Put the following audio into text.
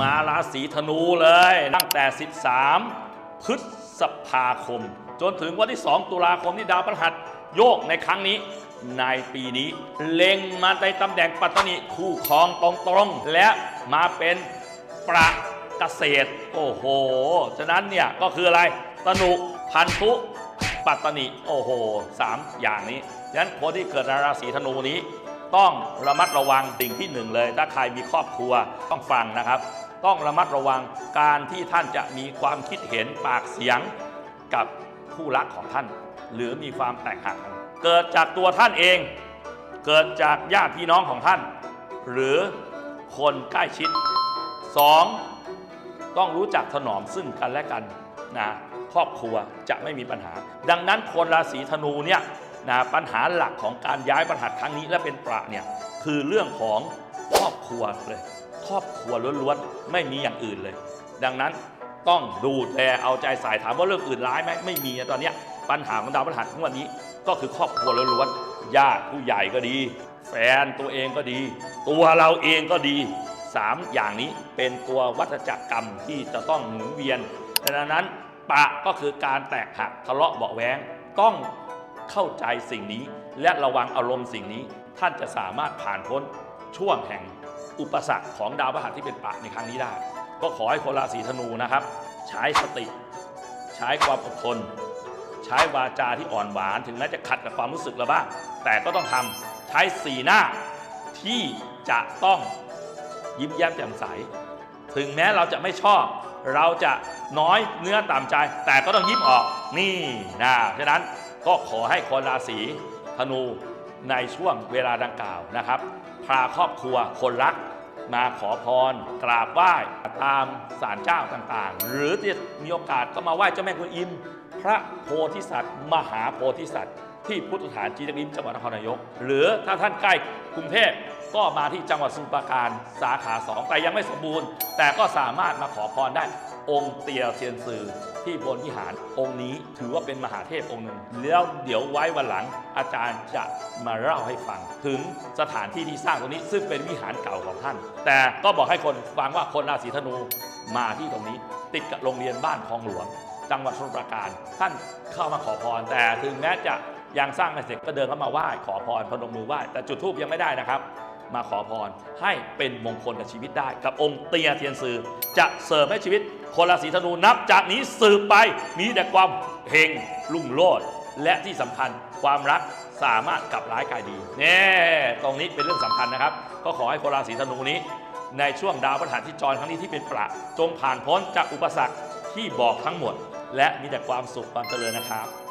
มาราศีธนูเลย ตั้งแต่ 13 พฤษภาคม จนถึงวันที่ 2 ตุลาคมที่ดาวพฤหัสโยกในครั้งนี้ในปีนี้ เล็งมาในตำแหน่งปัตตานิคู่ครองตรงๆ และมาเป็นประเกษตร โอ้โห ฉะนั้นเนี่ยก็คืออะไรตนุพันธุปัตตานิโอ้โหสามอย่างนี้ฉะนั้นคนที่เกิดในราศีธนูนี้ ต้องระมัดระวังสิ่งที่หนึ่งเลย ถ้าใครมีครอบครัวต้องฟังนะครับ ต้องระมัดระวังการที่ท่านจะมีความคิดเห็นปากเสียงกับคู่รักของท่าน หรือมีความแตกหักเกิดจากตัวท่านเอง เกิดจากญาติพี่น้องของท่าน หรือคนใกล้ชิด 2. ต้องรู้จักถนอมซึ่งกันและกันนะครอบครัวจะไม่มีปัญหา ดังนั้นคนราศีธนูเนี่ย นะปัญหาหลักของการย้ายบรรหัสครั้งนี้และเป็นประเนี่ยคือเรื่องของครอบครัวเลย ครอบครัวล้วนๆไม่มีอย่างอื่นเลย ดังนั้นต้องดูแลเอาใจใส่ถามว่าเรื่องอื่นร้ายไหมไม่มีตอนนี้ปัญหาของดาวพฤหัสทั้งวันนี้ ก็คือครอบครัวล้วนๆญาติผู้ใหญ่ก็ดี แฟนตัวเองก็ดี ตัวเราเองก็ดีสามอย่างนี้เป็นตัววัฏจักรกรรมที่จะต้องหมุนเวียนดังนั้นปะก็คือการแตกหักทะเลาะเบาะแวงต้อง เข้าใจสิ่งนี้และระวังอารมณ์สิ่งนี้ ท่านจะสามารถผ่านพ้นช่วงแห่งอุปสรรคของดาวพฤหัสที่เป็นปะในครั้งนี้ได้ ก็ขอให้คนราศีธนูนะครับ ใช้สติ ใช้ความอดทน ใช้วาจาที่อ่อนหวาน ถึงแม้จะขัดกับความรู้สึกเราบ้าง แต่ก็ต้องทำใช้สีหน้าที่จะต้องยิ้มแย้มแจ่มใส ถึงแม้เราจะไม่ชอบ เราจะน้อยเนื้อต่ำใจ แต่ก็ต้องยิ้มออกนี่นะฉะนั้น ก็ขอให้คนราศีธนูในช่วงเวลาดังกล่าวนะครับ พาครอบครัวคนรักมาขอพร กราบไหว้ตามศาลเจ้าต่างๆ หรือจะมีโอกาสก็มาไหว้เจ้าแม่กวนอิม พระโพธิสัตว์ มหาโพธิสัตว์ ที่พุทธฐานจีนริมจังหวัดนครนายก หรือถ้าท่านใกล้กรุงเทพก็มาที่จังหวัดสมุพรปราการสาขาสองแต่ยังไม่สมบูรณ์ แต่ก็สามารถมาขอพรได้องค์เตียเซียนซือที่บนวิหารองค์นี้ถือว่าเป็นมหาเทพองค์หนึ่ง แล้วเดี๋ยวไว้วันหลังอาจารย์จะมาเล่าให้ฟัง ถึงสถานที่ที่สร้างตรงนี้ซึ่งเป็นวิหารเก่าของท่าน แต่ก็บอกให้คนฟังว่าคนราศีธนูมาที่ตรงนี้ ติดกับโรงเรียนบ้านคลองหลวง จังหวัดสุพรปราการ ท่านเข้ามาขอพรแต่ถึงแม้จะ ยังสร้างไม่เสร็จก็เดินเข้ามาไหว้ขอพรพนมมือไหว้แต่จุดธูปยังไม่ได้นะครับ มาขอพรให้เป็นมงคลกับชีวิตได้ กับองค์เตียเทียนซือจะเสริมให้ชีวิตคนราศีธนูนับจากนี้สืบไปมีแต่ความเฮงรุ่งโรจน์และที่สำคัญความรักสามารถกลับร้ายกายดีแน่ตรงนี้เป็นเรื่องสำคัญนะครับ ก็ขอให้คนราศีธนูนี้ ในช่วงดาวพฤหัสที่จรครั้งนี้ที่เป็นประจงผ่านพ้นจากอุปสรรคที่บอกทั้งหมด และมีแต่ความสุขความเจริญนะครับ